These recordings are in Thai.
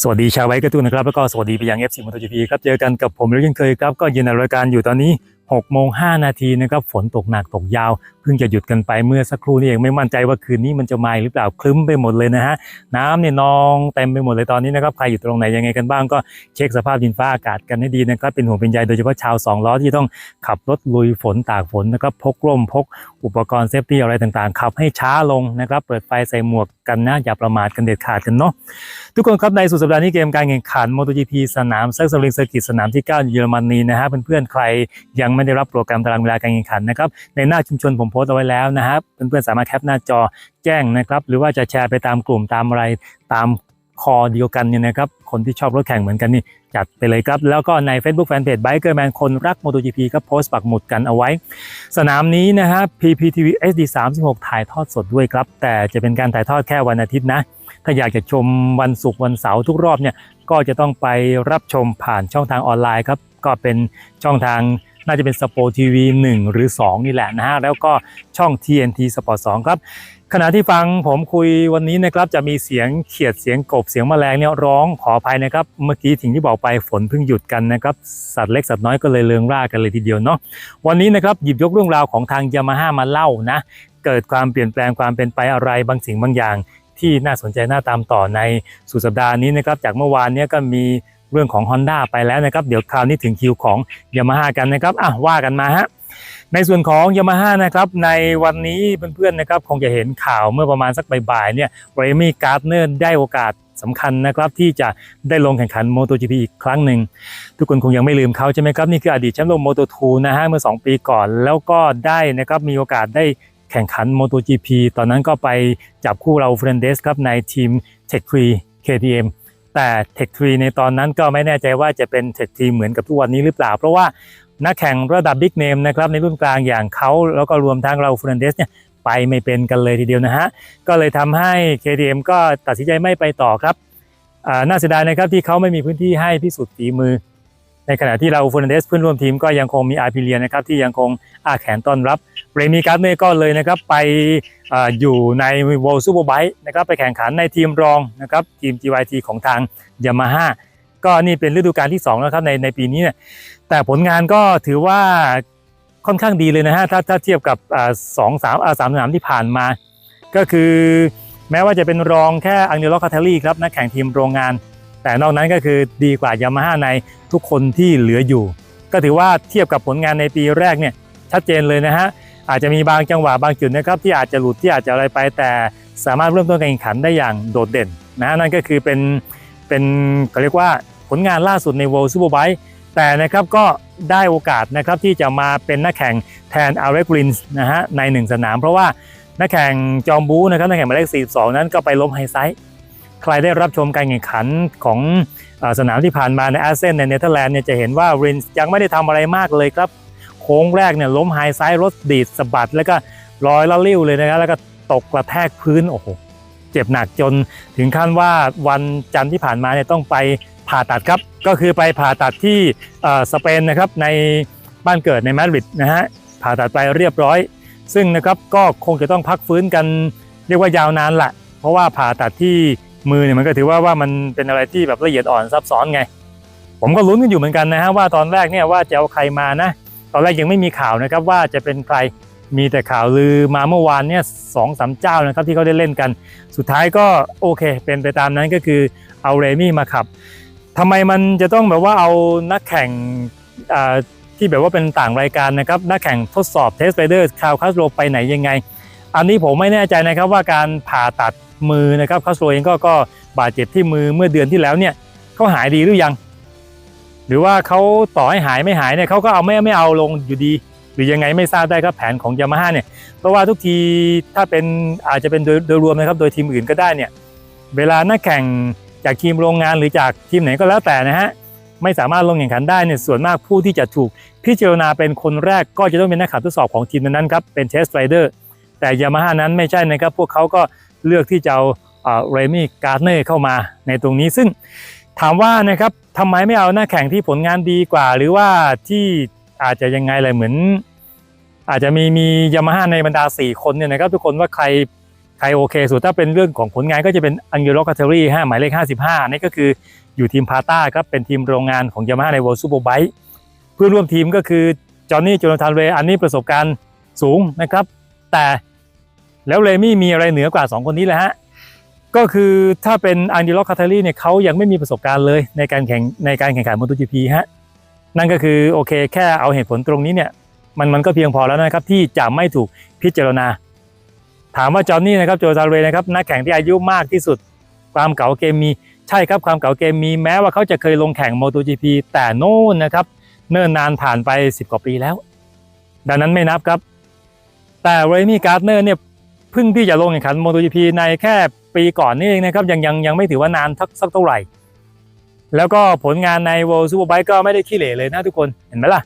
สวัสดีชาวไว้กระตุ้นนะครับ แล้วก็สวัสดีไปยัง FC มอเตอร์จีพีครับ เจอกันกับผมแล้วยังเคยครับ ก็ยืนในรายการอยู่ตอนนี้6โมง5นาทีนะครับฝนตกหนักตกยาว เพิ่งจะหยุดกันไปเมื่อสักครู่นี้เองไม่มั่นใจว่าคืนนี้มันจะมาหรือเปล่าคลึ้มไปหมดเลยนะฮะน้ำเนี่ยนองเต็มไปหมดเลยตอนนี้นะครับใครอยู่ตรงไหนยังไงกันบ้างก็เช็คสภาพดินฟ้าอากาศกันให้ดีนะครับเป็นห่วงเป็นใยโดยเฉพาะชาวสองล้อที่ต้องขับรถลุยฝนตากฝนนะครับพกร่มพกอุปกรณ์เซฟตี้อะไรต่างๆขับให้ช้าลงนะครับเปิดไฟใส่หมวกกันนะอย่าประมาทกันเด็ดขาดกันเนาะทุกคนครับในสุดสัปดาห์นี้เกมการแข่งขัน MotoGP สนามเซิร์ฟสลิงเซอร์กิตสนามที่ 9 เยอรมนีนะฮะเพื่อนๆใครยังไม่ได้รับโปรแกรมตารางเวลาการแข่งขันนะครับในหน้าชุมชนผมโพสต์เอาไว้แล้วนะครับเพื่อนๆสามารถแคปหน้าจอแจ้งนะครับหรือว่าจะแชร์ไปตามกลุ่มตามอะไรตามคอเดียวกันเนี่ยนะครับคนที่ชอบรถแข่งเหมือนกันนี่จัดไปเลยครับ แล้วก็ใน Facebook Fanpage Bikerman คนรัก MotoGP ก็โพสต์ปักหมุดกันเอาไว้ สนามนี้นะฮะ PPTV SD 36 ถ่ายทอดสดด้วยครับ แต่จะเป็นการถ่ายทอดแค่วันอาทิตย์นะ ถ้าอยากจะชมวันศุกร์วันเสาร์ทุกรอบเนี่ยก็จะต้องไปรับชมผ่านช่องทางออนไลน์ครับ ก็เป็นช่องทาง น่าจะเป็นสปอร์ทีวี1หรือ 2 นี่แหละนะฮะ แล้วก็ช่อง TNT Sport 2 ครับ ขณะที่ฟังผมคุยวันนี้นะครับ จะมีเสียงเขียดเสียงกบเสียงแมลงเนี่ยร้องขออภัยนะครับ เมื่อกี้ถึงที่บอกไปฝนเพิ่งหยุดกันนะครับ สัตว์เล็กสัตว์น้อยก็เลยเลืองร่ากันเลยทีเดียวเนาะวันนี้นะครับหยิบยกเรื่องราวของทางยามาฮ่ามาเล่านะเกิดความเปลี่ยนแปลงความเป็นไปอะไรบางสิ่งบางอย่างที่น่าสนใจน่าตามต่อในสุดสัปดาห์นี้นะครับ จากเมื่อวานเนี้ก็มี เรื่องของ Honda ไปแล้วนะครับ เดี๋ยวคราวนี้ถึงคิวของ Yamaha กันนะครับอะว่ากันมาฮะในส่วนของ Yamaha นะครับในวันนี้เพื่อนๆนะครับคงจะเห็นข่าวเมื่อประมาณสักบ่ายๆเนี่ยเรมี่การ์ดเนอร์ได้โอกาสสำคัญนะครับที่จะได้ลงแข่งขัน MotoGP อีกครั้งหนึ่ง ทุกคนคงยังไม่ลืมเขาใช่ไหมครับ นี่คืออดีตแชมป์โลก Moto2 นะฮะเมื่อ 2 ปีก่อนแล้วก็ได้นะครับมีโอกาสได้แข่งขัน MotoGP ตอนนั้นก็ไปจับคู่เราเฟรนเดสครับในทีม Tech 3 KTM แต่ Tech 3ในตอนนั้นก็ไม่แน่ใจว่าจะเป็น Tech 3เหมือนกับทุกวันนี้หรือเปล่า เพราะว่านักแข่งระดับบิ๊กเนมนะครับในรุ่นกลางอย่างเขาแล้วก็รวมทั้งเราฟรนเดสเนี่ยไปไม่เป็นกันเลยทีเดียวนะฮะ ก็เลยทำให้ KTM ก็ตัดสินใจไม่ไปต่อครับน่าเสียดายนะครับที่เขาไม่มีพื้นที่ให้พิสูจน์ฝีมือ ในขณะที่เราเฟรนเดสเพื่อนร่วมทีมก็ยังคงมีอาร์พิเลียนะครับที่ยังคง อาแขนต้อนรับเรมีการ์เน่ก็เลยนะครับไปออยู่ใน World Superbike นะครับไปแข่งขันในทีมรองนะครับทีม GYT ของทางยามาฮ่าก็นี่เป็นฤดูกาลที่2แล้วครับในในปีนี้เนี่ยแต่ผลงานก็ถือว่าค่อนข้างดีเลยนะฮะถ้าถ้าเทียบกับสองสามสามสนามที่ผ่านมา ก็คือแม้ว่าจะเป็นรองแค่อังเดโลคาเทลลี่ครับนักแข่งทีมโรงงาน แต่นอกนั้นก็คือดีกว่ายามาฮ่าในทุกคนที่เหลืออยู่ ก็ถือว่าเทียบกับผลงานในปีแรกเนี่ย ชัดเจนเลยนะฮะอาจจะมีบางจังหวะบางจุดนะครับที่อาจจะหลุดที่อาจจะอะไรไปแต่สามารถเริ่มต้นการแข่งขันได้อย่างโดดเด่นนะฮะนั่นก็คือเป็นเป็นเขาเรียกว่าผลงานล่าสุดใน World Superbike แต่นะครับก็ได้โอกาสนะครับที่จะมาเป็นนักแข่งแทนอาร์เรกลินส์นะฮะในหนึ่งสนาม เพราะว่านักแข่งจอมบูนะครับนักแข่งหมายเลข42 นั้นก็ไปล้มไฮไซต์ใครได้รับชมการแข่งขันของอสนามที่ผ่านมาในอาเซนในเนเธอร์แลนด์เนี่ยจะเห็นว่ารินส์ยังไม่ได้ทำอะไรมากเลยครับ โค้งแรกเนี่ยล้มไฮไซด์รถดีดสะบัด แล้วก็ลอยละลิ้วเลยนะครับแล้วก็ตกกระแทกพื้นโอ้โหเจ็บหนักจนถึงขั้นว่าวันจันทร์ที่ผ่านมาเนี่ยต้องไปผ่าตัดครับ ก็คือไปผ่าตัดที่สเปนนะครับในบ้านเกิดในมาดริดนะฮะผ่าตัดไปเรียบร้อย ซึ่งนะครับก็คงจะต้องพักฟื้นกันเรียกว่ายาวนานละเพราะว่าผ่าตัดที่มือเนี่ยมันก็ถือว่าว่ามันเป็นอะไรที่แบบละเอียดอ่อนซับซ้อนไง ผมก็ลุ้นกันอยู่เหมือนกันนะฮะว่าตอนแรกเนี่ยว่าจะเอาใครมานะ ตอนแรกยังไม่มีข่าวนะครับว่าจะเป็นใครมีแต่ข่าวลือมาเมื่อวานเนี่ยสองสามเจ้านะครับที่เขาได้เล่นกัน สุดท้ายก็โอเค เป็นไปตามนั้นก็คือเอาเรมี่มาขับทำไมมันจะต้องแบบว่าเอานักแข่งที่แบบว่าเป็นต่างรายการนะครับนักแข่งทดสอบเทสไรเดอร์คาวคัสโรไปไหนยังไง อันนี้ผมไม่แน่ใจนะครับว่าการผ่าตัดมือนะครับคัสโรเองก็ก็บาดเจ็บที่มือเมื่อเดือนที่แล้วเนี่ยเขาหายดีหรือยัง รือว่าเขาต่อให้หายไม่หายเนี่ยเขาก็เอาไม่ไม่เอาลงอยู่ดี หรือยังไงไม่ทราบได้ครับแผนของยามาฮ่าเนี่ยเพราะว่าทุกทีถ้าเป็นอาจจะเป็นโดยโดยรวมนะครับโดยทีมอื่นก็ได้เนี่ยเวลานักแข่งจากทีมโรงงานหรือจากทีมไหนก็แล้วแต่นะฮะไม่สามารถลงแข่งขันได้เนี่ยส่วนมากผู้ที่จะถูกพิจารณาเป็นคนแรกก็จะต้องเป็นนักขับทดสอบของทีมนั้นครับเป็นเทสไรเดอร์แต่ยามาฮ่านั้นไม่ใช่นะครับพวกเขาก็เลือกที่จะเอาเรมี่การ์เนอร์เข้ามาในตรงนี้ซึ่ง ถามว่านะครับทำไมไม่เอาหน้าแข่งที่ผลงานดีกว่า หรือว่าที่อาจจะยังไงอะไรเหมือน อาจจะมีมียามาฮ่าในบรรดา 4 คนเนี่ยนะครับ ทุกคนว่าใครใครโอเคสุดถ้าเป็นเรื่องของผลงานก็จะเป็นอังเ l โ c คาเทอรี่ฮะหมายเลข 55นี่ก็คืออยู่ทีมพาต้าครับเป็นทีมโรงงานของยามาฮ่าใน World Superbike เพื่อนร่วมทีมก็คือจอห์นนี่โจนาธานเรอันนี้ประสบการณ์สูงนะครับ แต่แล้วเรมี่มีอะไรเหนือกว่า 2 คนนี้แหละฮะ ก็คือถ้าเป็นอันเ l โ c คาเทอรีเนี่ยเขายังไม่มีประสบการณ์เลยในการแข่งในการแข่งขันมอเตอร์จีพีฮะนั่นก็คือโอเคแค่เอาเหตุผลตรงนี้เนี่ยมันมันก็เพียงพอแล้วนะครับที่จะไม่ถูกพิจารณา ถามว่าจอห์นนี่นะครับโจซาเรย์นะครับนักแข่งที่อายุมากที่สุด ความเก่าเกมมีใช่ครับความเก่าเกมมีแม้ว่าเขาจะเคยลงแข่ง MotoGP แต่โน่นนะครับ เนิ่นนานผ่านไป 10 กว่าปีแล้ว ดังนั้นไม่นับครับ แต่เรมี่การ์ดเนอร์เนี่ยเพิ่งที่จะลงแข่งขัน MotoGP ในแค่ ปีก่อนนี่เองนะครับยังยังยังไม่ถือว่านานสักสักเท่าไหร่ แล้วก็ผลงานใน World Superbike ก็ไม่ได้ขี้เหร่เลยนะทุกคนเห็นไหมล่ะ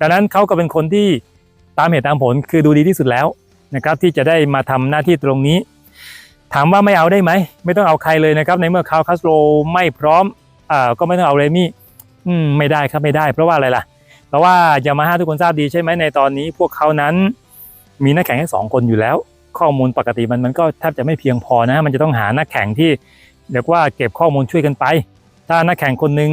ดังนั้นเขาก็เป็นคนที่ตามเหตุตามผลคือดูดีที่สุดแล้วนะครับที่จะได้มาทำหน้าที่ตรงนี้ ถามว่าไม่เอาได้ไหม ไม่ต้องเอาใครเลยนะครับ ในเมื่อคาร์ลคัสโรไม่พร้อมอ่าก็ไม่ต้องเอาเรมี่อืมไม่ได้ครับไม่ได้เพราะว่าอะไรล่ะ เพราะว่ายามาฮ่าทุกคนทราบดีใช่ไหมในตอนนี้ พวกเขานั้นมีนักแข่งแค่สองคนอยู่แล้ว ข้อมูลปกติมันมันก็แทบจะไม่เพียงพอนะ มันจะต้องหานักแข่งที่เรียกว่าเก็บข้อมูลช่วยกันไป ถ้านักแข่งคนหนึ่ง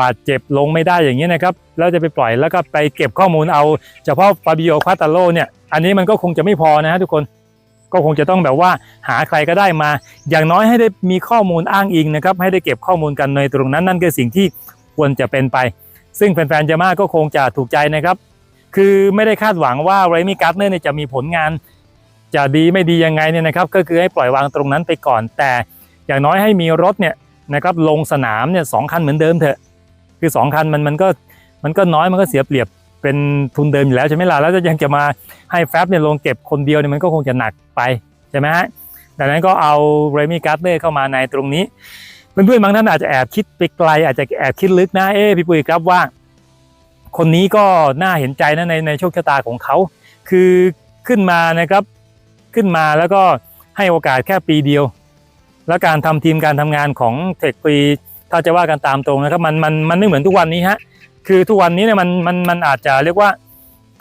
บาดเจ็บลงไม่ได้อย่างนี้นะครับแล้วจะไปปล่อยแล้วก็ไปเก็บข้อมูลเอา เฉพาะฟาบิโอควาตาโลเนี่ยอันนี้มันก็คงจะไม่พอนะฮะทุกคนก็คงจะต้องแบบว่าหาใครก็ได้มา อย่างน้อยให้ได้มีข้อมูลอ้างอิงนะครับ ให้ได้เก็บข้อมูลกันในตรงนั้นนั่นคือสิ่งที่ควรจะเป็นไป ซึ่งแฟนๆยามาก็คงจะถูกใจนะครับ คือไม่ได้คาดหวังว่าเรมี่การ์เนอร์จะมีผลงาน จะดีไม่ดียังไงเนี่ยนะครับ ก็คือให้ปล่อยวางตรงนั้นไปก่อน แต่อย่างน้อยให้มีรถเนี่ยนะครับลงสนามเนี่ยสองคันเหมือนเดิมเถอะ คือสองคันมันมันก็มันก็น้อยมันก็เสียเปรียบเป็นทุนเดิมอยู่แล้วใช่ไหมล่ะแล้วจะยังจะมาให้แฟบเนี่ยลงเก็บคนเดียวเนี่ยมันก็คงจะหนักไปใช่ไหมฮะดังนั้นก็เอาเรมี่การ์เนอร์เข้ามาในตรงนี้ เพื่อนๆบางท่านอาจจะแอบคิดไปไกล อาจจะแอบคิดลึกนะเอ๊พี่ปุ้ยครับว่า คนนี้ก็น่าเห็นใจนะในในโชคชะตาของเขา คือขึ้นมานะครับ ขึ้นมาแล้วก็ให้โอกาสแค่ปีเดียว แล้วการทำทีมการทำงานของเทคปีถ้าจะว่ากันตามตรงนะครับมันมันมันไม่เหมือนทุกวันนี้ฮะคือทุกวันนี้เนี่ยมันมันมันอาจจะเรียกว่า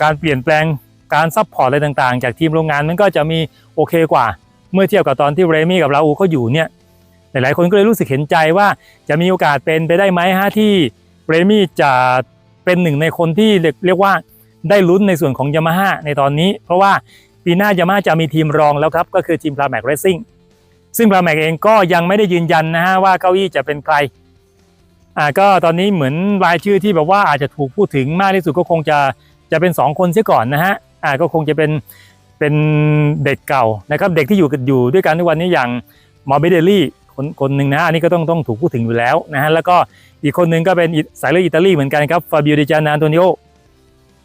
การเปลี่ยนแปลงการซัพพอร์ตอะไรต่างๆ จากทีมโรงงานมันก็จะมีโอเคกว่า เมื่อเทียบกับตอนที่เรมี่กับลาอูเขาอยู่เนี่ยหลายๆคนก็เลยรู้สึกเห็นใจว่าจะมีโอกาสเป็นไปได้ไหมฮะที่เรมี่จะเป็นหนึ่งในคนที่เรียกว่าได้ลุ้นในส่วนของยามาฮ่าในตอนนี้ เพราะว่า ปีหน้ายามาฮ่าจะมีทีมรองแล้วครับ ก็คือทีมพลาแม็กเรซิ่งซึ่งพลาแม็กเองก็ยังไม่ได้ยืนยันนะฮะว่าเก้าอี้จะเป็นใครอ่าก็ตอนนี้เหมือนรายชื่อที่แบบว่าอาจจะถูกพูดถึงมากที่สุดก็คงจะจะเป็น 2 คนเสียก่อนนะฮะอ่าก็คงจะเป็นเป็นเด็กเก่านะครับเด็กที่อยู่กันอยู่ด้วยกันทุกวันนี้อย่างมอร์เบเดลลี่คนคนหนึ่งนะอันนี้ก็ต้องต้องถูกพูดถึงอยู่แล้วนะฮะแล้วก็อีกคนหนึ่งก็เป็นอิสายเลือดอิตาลีเหมือนกันครับฟาบิโอดิจานาโตนิโอ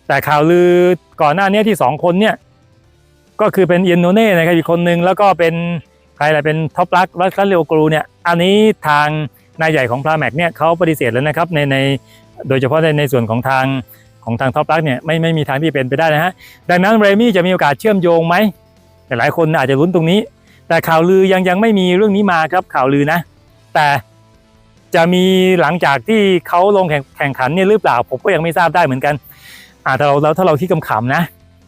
แต่ข่าวลือก่อนหน้านี้ที่สองคนเนี่ย ก็คือเป็นเอียนโนเน่นะครับอีกคนหนึ่งแล้วก็เป็นใครอะไรเป็นท็อปลักรัสคันเรโอกรูเนี่ยอันนี้ทางนายใหญ่ของพลาแม็กเนี่ยเขาปฏิเสธแล้วนะครับในในโดยเฉพาะในในส่วนของทางของทางท็อปลักเนี่ยไม่ไม่มีทางที่เป็นไปได้นะฮะดังนั้นเรมี่จะมีโอกาสเชื่อมโยงไหมหลายคนอาจจะลุ้นตรงนี้ แต่ข่าวลือยังยังไม่มีเรื่องนี้มาครับข่าวลือนะ แต่จะมีหลังจากที่เขาลงแข่งแข่งขันเนี่ยหรือเปล่าผมก็ยังไม่ทราบได้เหมือนกันอ่าถ้าเราถ้าเราคิดขำนะ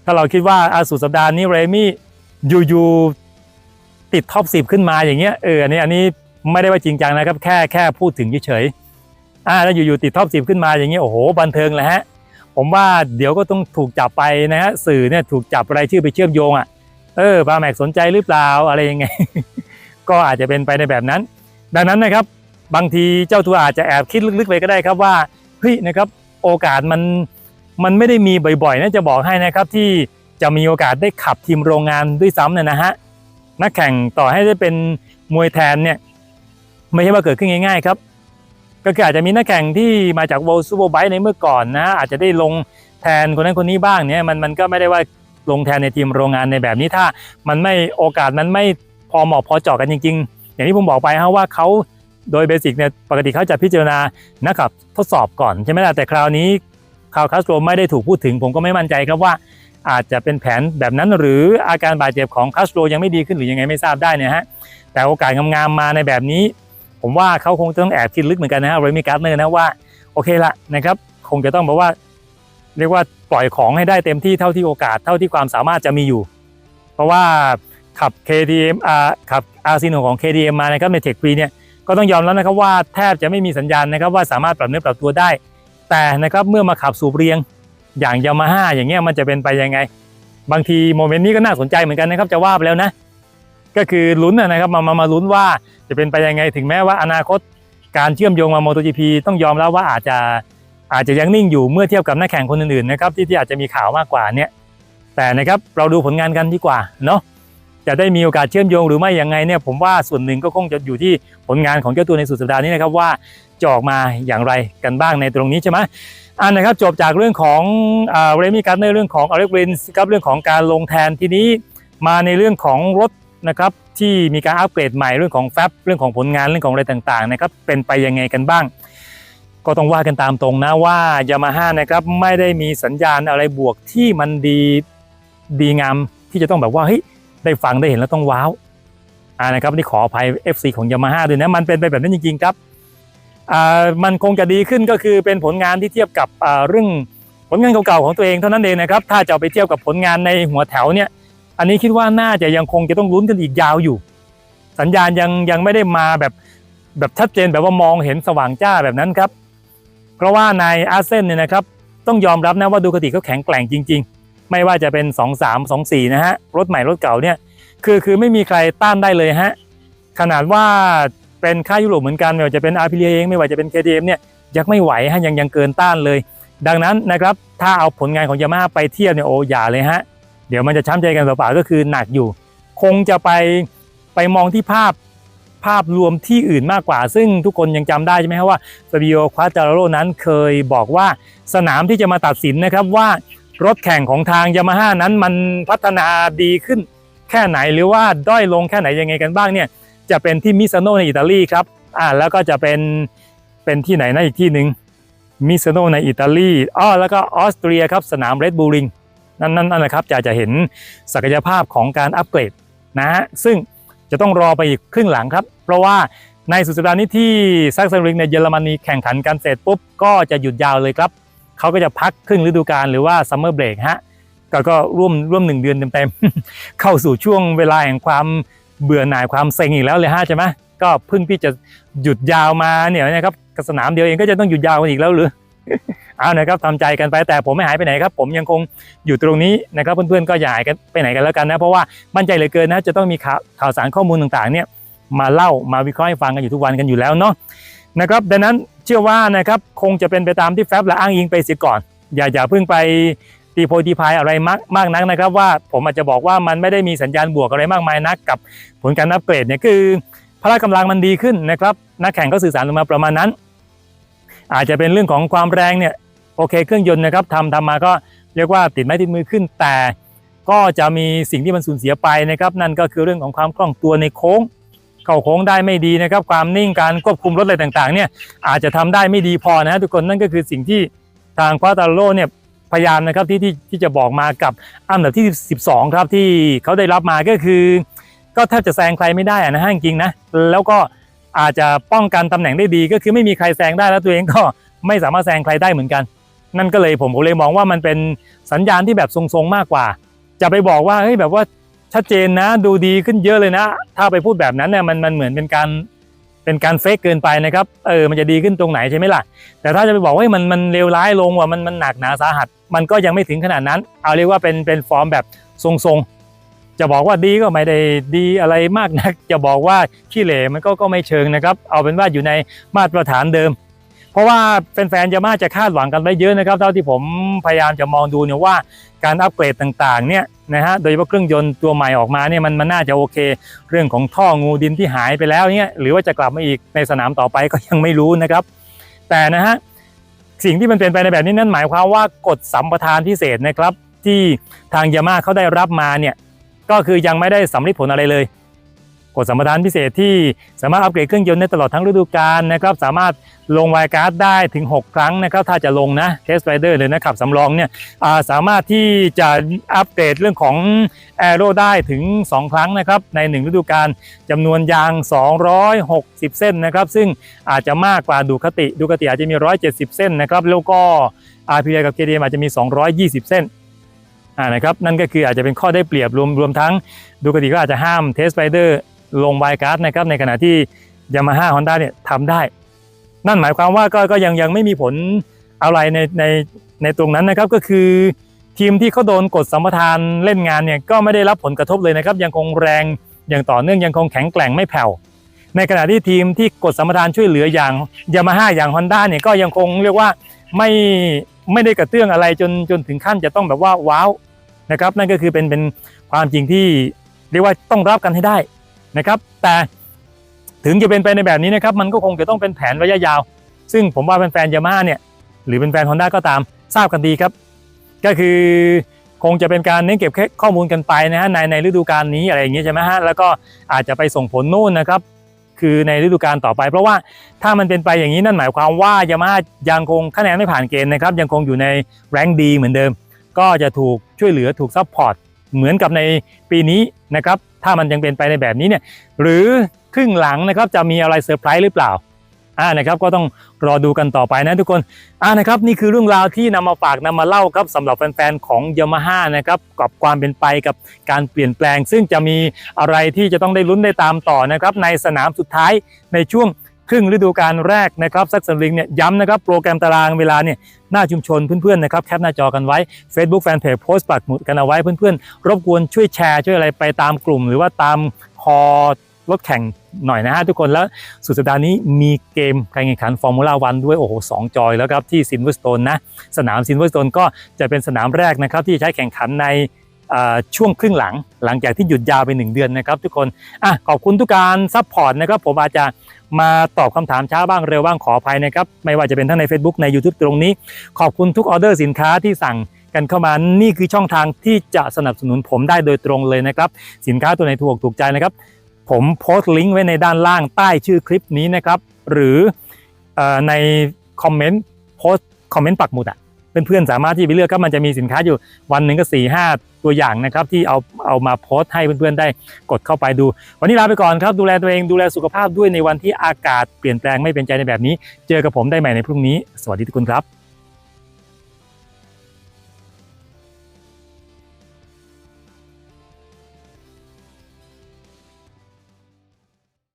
ถ้าเราคิดว่าอาสุดสัปดาห์นี้เรมี่อยู่ๆติดท็อปสิบขึ้นมาอย่างเงี้ยเอออันนี้อันนี้ไม่ได้ว่าจริงจังนะครับ แค่แค่พูดถึงเฉยๆอ่าแล้วอยู่ๆติดท็อปสิบขึ้นมาอย่างเงี้ยโอ้โหบันเทิงเลยฮะผมว่าเดี๋ยวก็ต้องถูกจับไปนะฮะสื่อเนี่ยถูกจับรายชื่อไปเชื่อมโยงอะเออปาแม็กสนใจหรือเปล่าอะไรยังไง ก็อาจจะเป็นไปในแบบนั้น ดังนั้นนะครับบางทีเจ้าตัวอาจจะแอบคิดลึกๆไปก็ได้ครับว่าเฮ้ยนะครับโอกาสมัน มันไม่ได้มีบ่อยๆนะจะบอกให้นะครับที่จะมีโอกาสได้ขับทีมโรงงานด้วยซ้ำเนี่ยนะฮะนักแข่งต่อให้ได้เป็นมวยแทนเนี่ยไม่ใช่ว่าเกิดขึ้นง่ายๆครับ ก็คืออาจจะมีนักแข่งที่มาจาก World Superbike ในเมื่อก่อนนะ อาจจะได้ลงแทนคนนั้นคนนี้บ้างเนี่ยมันมันก็ไม่ได้ว่าลงแทนในทีมโรงงานในแบบนี้ถ้า มันไม่โอกาสมันไม่พอเหมาะพอเจาะกันจริง ๆ อย่างที่ผมบอกไปฮะว่าเขาโดยเบสิกเนี่ยปกติเขาจะพิจารณานักขับทดสอบก่อนใช่ไหมล่ะแต่คราวนี้ คาร์คัสโตรไม่ได้ถูกพูดถึง ผมก็ไม่มั่นใจครับว่าอาจจะเป็นแผนแบบนั้นหรืออาการบาดเจ็บของคาสโตรยังไม่ดีขึ้นหรือยังไงไม่ทราบได้เนี่ยฮะแต่โอกาสงามๆมาในแบบนี้ ผมว่าเขาคงจะต้องแอบคิดลึกเหมือนกันนะฮะเรมิการ์เนอร์นะว่าโอเคละนะครับคงจะต้องบอกว่า เรียกว่าปล่อยของให้ได้เต็มที่เท่าที่โอกาสเท่าที่ความสามารถจะมีอยู่ เพราะว่าขับ KTM อ่าขับ RC หนึ่งของ KTM มานะครับในเทคปีเนี่ยก็ต้องยอมแล้วนะครับว่าแทบจะไม่มีสัญญาณนะครับว่าสามารถปรับเนื้อปรับตัวได้ แต่นะครับเมื่อมาขับสูบเรียงอย่างยามาฮ่าอย่างเงี้ยมันจะเป็นไปยังไง บางทีโมเมนต์นี้ก็น่าสนใจเหมือนกันนะครับจะว่าไปแล้วนะ ก็คือลุ้นนะครับมามามาลุ้นว่าจะเป็นไปยังไง ถึงแม้ว่าอนาคตการเชื่อมโยงมา MotoGP ต้องยอมแล้วว่าอาจจะอาจจะยังนิ่งอยู่เมื่อเทียบกับนักแข่งคนอื่นๆนะครับที่ที่อาจจะมีข่าวมากกว่าเนี่ยแต่นะครับเราดูผลงานกันดีกว่าเนาะ จะได้มีโอกาสเชื่อมโยงหรือไม่อยังไงเนี่ยผมว่าส่วนหนึ่งก็คงจะอยู่ที่ผลงานของเจ้าตัวในสุดสัปดาห์นี้นะครับว่าจะออกมาอย่างไรกันบ้างในตรงนี้ใช่ไหมอันนะครับจบจากเรื่องของเรมี่การ์เนอร์เรื่องของอเล็กเรนส์ครับเรื่องของการลงแทนทีนี้มาในเรื่องของรถนะครับที่มีการอัปเกรดใหม่เรื่องของแฟบเรื่องของผลงานเรื่องของอะไรต่างๆนะครับเป็นไปยังไงกันบ้าง ก็ต้องว่ากันตามตรงนะว่ายามาฮ่านะครับไม่ได้มีสัญญาณอะไรบวกที่มันดีดีงามที่จะต้องแบบว่าเฮ้ย ได้ฟังได้เห็นแล้วต้องว้าวอ่านะครับนี่ขออภัย FC ของยามาฮ่าด้วยนะมันเป็นไปแบบนั้นจริงๆครับอ่ามันคงจะดีขึ้นก็คือเป็นผลงานที่เทียบกับอ่าเรื่องผลงานเก่าๆของตัวเองเท่านั้นเองนะครับถ้าจะไปเทียบกับผลงานในหัวแถวเนี่ยอันนี้คิดว่าน่าจะยังคงจะต้องลุ้นกันอีกยาวอยู่ สัญญาณยังยังไม่ได้มาแบบแบบชัดเจนแบบว่ามองเห็นสว่างจ้าแบบนั้นครับ เพราะว่าในอาเซนเนี่ยนะครับต้องยอมรับนะว่าดูคติเขาแข็งแกร่งจริง ๆ ไม่ว่าจะเป็น 2 3 2 4 นะฮะ รถใหม่รถเก่าเนี่ยคือคือไม่มีใครต้านได้เลยฮะ ขนาดว่าเป็นค่ายยุโรปเหมือนกัน ไม่ว่าจะเป็นอาร์พิเลียเองไม่ว่าจะเป็น KTM เนี่ยยังไม่ไหวฮะยังยังเกินต้านเลย ดังนั้นนะครับถ้าเอาผลงานของยามาไปเทียบเนี่ยโอ้อย่าเลยฮะ เดี๋ยวมันจะช้ำใจกันเปล่าๆก็คือหนักอยู่ คงจะไปไปมองที่ภาพภาพรวมที่อื่นมากกว่า ซึ่งทุกคนยังจำได้ใช่ไหมครับว่าฟาบิโอควาจาโรนั้นเคยบอกว่าสนามที่จะมาตัดสินนะครับว่า รถแข่งของทางยามาฮ่านั้นมันพัฒนาดีขึ้นแค่ไหนหรือว่าด้อยลงแค่ไหนยังไงกันบ้างเนี่ยจะเป็นที่มิซาโนในอิตาลีครับอ่าแล้วก็จะเป็นเป็นที่ไหนนะอีกที่หนึ่งมิซาโนในอิตาลีอ้อแล้วก็ออสเตรียครับสนามเรดบูริงนั่นนั่นนั่นนะครับจะจะเห็นศักยภาพของการอัปเกรดนะฮะซึ่งจะต้องรอไปอีกครึ่งหลังครับ เพราะว่าในสุดสัปดาห์นี้ที่ซักเซอริงในเยอรมนีแข่งขันกันเสร็จปุ๊บก็จะหยุดยาวเลยครับ เขาก็จะพักครึ่งฤดูกาลหรือว่าซัมเมอร์เบรกฮะก็ก็ร่วมร่วมหนึ่งเดือนเต็มๆเข้าสู่ช่วงเวลาแห่งความเบื่อหน่ายความเซ็งอีกแล้วเลยฮะใช่ไหมก็เพิ่งที่จะหยุดยาวมาเนี่ยนะครับสนามเดียวเองก็จะต้องหยุดยาวกันอีกแล้วหรือเอานะครับทำใจกันไปแต่ผมไม่หายไปไหนครับ ผมยังคงอยู่ตรงนี้นะครับเพื่อนๆก็อย่าหายกันไปไหนกันแล้วกันนะเพราะว่ามั่นใจเหลือเกินนะจะต้องมีข่าวข่าวสารข้อมูลต่างๆเนี่ยมาเล่ามาวิเคราะห์ให้ฟังกันอยู่ทุกวันกันอยู่แล้วเนาะ นะครับดังนั้นเชื่อว่านะครับคงจะเป็นไปตามที่แฟบและอ้างอิงไปเสียก่อน อย่าอย่าเพิ่งไปตีโพยตีพายอะไรมากมากนักนะครับ ว่าผมอาจจะบอกว่ามันไม่ได้มีสัญญาณบวกอะไรมากมายนัก กับผลการอัปเกรดเนี่ยคือพละกำลังมันดีขึ้นนะครับนักแข่งก็สื่อสารออกมาประมาณนั้น อาจจะเป็นเรื่องของความแรงเนี่ยโอเคเครื่องยนต์นะครับทำทำมาก็เรียกว่าติดไม้ติดมือขึ้น แต่ก็จะมีสิ่งที่มันสูญเสียไปนะครับ นั่นก็คือเรื่องของความคล่องตัวในโค้ง เข้าโค้งได้ไม่ดีนะครับ ความนิ่งการควบคุมรถอะไรต่างๆเนี่ยอาจจะทำได้ไม่ดีพอนะทุกคนนั่นก็คือสิ่งที่ทางควาตาโรเนี่ยพยายามนะครับที่ที่ที่จะบอกมากับอันดับที่ 12 ครับที่เขาได้รับมาก็คือ ก็แทบจะแซงใครไม่ได้อะนะฮะจริงๆนะแล้วก็อาจจะป้องกันตำแหน่งได้ดี ก็คือไม่มีใครแซงได้แล้วตัวเองก็ไม่สามารถแซงใครได้เหมือนกัน นั่นก็เลยผมผมเลยมองว่ามันเป็นสัญญาณที่แบบทรงๆมากกว่า จะไปบอกว่าเฮ้ยแบบว่า ชัดเจนนะดูดีขึ้นเยอะเลยนะ ถ้าไปพูดแบบนั้นเนี่ยมันมันเหมือนเป็นการเป็นการเฟกเกินไปนะครับเออมันจะดีขึ้นตรงไหนใช่ไหมล่ะ แต่ถ้าจะไปบอกว่ามันมันเลวร้ายลงว่ามันมันหนักหนาสาหัส มันก็ยังไม่ถึงขนาดนั้น เอาเรียกว่าเป็นเป็นฟอร์มแบบทรงๆ จะบอกว่าดีก็ไม่ได้ดีอะไรมากนัก จะบอกว่าขี้เหร่มันก็ก็ไม่เชิงนะครับ เอาเป็นว่าอยู่ในมาตรฐานเดิม เพราะว่าแฟนๆยามาจะคาดหวังกันไว้เยอะนะครับ เท่าที่ผมพยายามจะมองดูเนี่ยว่าการอัปเกรดต่างๆเนี่ย นะฮะโดยเฉพาะเครื่องยนต์ตัวใหม่ออกมาเนี่ยมันมันน่าจะโอเค เรื่องของท่องูดินที่หายไปแล้วเนี่ยหรือว่าจะกลับมาอีกในสนามต่อไปก็ยังไม่รู้นะครับ แต่นะฮะสิ่งที่มันเป็นไปในแบบนี้นั่นหมายความว่ากฎสัมปทานพิเศษนะครับ ที่ทางยามาเขาได้รับมาเนี่ยก็คือยังไม่ได้สำลิดผลอะไรเลย กฎสัมปทานพิเศษที่สามารถอัปเกรดเครื่องยนต์ได้ตลอดทั้งฤดูกาลนะครับสามารถลงไวการ์ดได้ถึง 6 ครั้งนะครับถ้าจะลงนะเทสไรเดอร์เลยนะครับสำรองเนี่ยาสามารถที่จะอัปเกรดเรื่องของแอโรได้ถึง 2 ครั้งนะครับใน 1 ฤดูกาลจำนวนยาง 260 เส้นนะครับซึ่งอาจจะมากกว่าดูคติดูคติอาจจะมี 170 เส้นนะครับแล้วก็อาร์พีกับเคดีอาจจะมี 220 เส้นอ่านะครับนั่นก็คืออาจจะเป็นข้อได้เปรียบรวมรวมทั้งดูกติก็อาจจะห้ามเทสไ r เดอร์ ลงไวการ์ดนะครับในขณะที่ยามาฮ่าฮอนด้าเนี่ยทำได้ นั่นหมายความว่าก็ก็ยังยังไม่มีผลอะไรในในในตรงนั้นนะครับก็คือทีมที่เขาโดนกดสัมปทานเล่นงานเนี่ยก็ไม่ได้รับผลกระทบเลยนะครับยังคงแรงอย่างต่อเนื่องยังคงแข็งแกร่งไม่แผ่วในขณะที่ทีมที่กดสัมปทานช่วยเหลืออย่างยามาฮ่าอย่างฮอนด้าเนี่ยก็ยังคงเรียกว่าไม่ไม่ได้กระเตื้องอะไรจนจนถึงขั้นจะต้องแบบว่าว้าวนะครับนั่นก็คือเป็นเป็นความจริงที่เรียกว่าต้องรับกันให้ได้ นะครับแต่ถึงจะเป็นไปในแบบนี้นะครับมันก็คงจะต้องเป็นแผนระยะยาว ซึ่งผมว่าแฟนๆยามาฮ่าเนี่ยหรือเป็นแฟนฮอนด้าก็ตามทราบกันดีครับ ก็คือคงจะเป็นการเน้นเก็บแค่ข้อมูลกันไปนะฮะในในฤดูกาลนี้อะไรอย่างเงี้ยใช่ไหมฮะแล้วก็อาจจะไปส่งผลนู่นนะครับ คือในฤดูกาลต่อไป เพราะว่าถ้ามันเป็นไปอย่างนี้นั่นหมายความว่ายามาฮ่ายังคงคะแนนไม่ผ่านเกณฑ์นะครับ ยังคงอยู่ในแรงดีเหมือนเดิม ก็จะถูกช่วยเหลือถูกซัพพอร์ตเหมือนกับในปีนี้นะครับ ถ้ามันยังเป็นไปในแบบนี้เนี่ยหรือครึ่งหลังนะครับจะมีอะไรเซอร์ไพรส์หรือเปล่าอ่านะครับก็ต้องรอดูกันต่อไปนะทุกคนอ่านะครับนี่คือเรื่องราวที่นำมาฝากนำมาเล่าครับสำหรับแฟนๆของยามาฮ่านะครับกับความเป็นไปกับการเปลี่ยนแปลง ซึ่งจะมีอะไรที่จะต้องได้ลุ้นได้ตามต่อนะครับในสนามสุดท้ายในช่วง ครึ่งฤดูกาลแรกนะครับซักสลิงเนี่ยย้ำนะครับโปรแกรมตารางเวลาเนี่ยหน้าชุมชนเพื่อนๆนะครับแคปหน้าจอกันไว้ Facebook Fanpage โพสต์ปักหมุดกันเอาไว้เพื่อนๆ รบกวนช่วยแชร์ช่วยอะไรไปตามกลุ่ม หรือว่าตามคอรถแข่งหน่อยนะฮะทุกคนแล้วสุดสัปดาห์นี้มีเกมการแข่งขันฟอร์มูล่าวันด้วยโอ้โหสองจอยแล้วครับที่ซินเวอร์สโตนนะสนามซินเวอร์สโตนก็จะเป็นสนามแรกนะครับที่ใช้แข่งขันในช่วงครึ่งหลัง หลังจากที่หยุดยาวไป 1 เดือนนะครับทุกคนอะขอบคุณทุกการซัพพอร์ตนะครับผมอาจจะ มาตอบคำถามช้าบ้างเร็วบ้างขออภัยนะครับ ไม่ว่าจะเป็นทั้งใน Facebook ใน YouTube ตรงนี้ ขอบคุณทุกออเดอร์สินค้าที่สั่งกันเข้ามา นี่คือช่องทางที่จะสนับสนุนผมได้โดยตรงเลยนะครับ สินค้าตัวไหนถูกอกถูกใจนะครับ ผมโพสต์ลิงก์ไว้ในด้านล่างใต้ชื่อคลิปนี้นะครับ หรืออในคอมเมนต์โพสต์คอมเมนต์ปักหมุดอะ เพื่อนๆสามารถที่ไปเลือกครับมันจะมีสินค้าอยู่วันหนึ่งก็4ี่ห้าตัวอย่างนะครับที่เอาเอามาโพสต์ให้เพื่อนๆได้กดเข้าไปดู วันนี้ลาไปก่อนครับดูแลตัวเองดูแลสุขภาพด้วยในวันที่อากาศเปลี่ยนแปลงไม่เป็นใจในแบบนี้ เจอกับผมได้ใหม่ในพรุ่งนี้ สวัสดีทุกคนครับ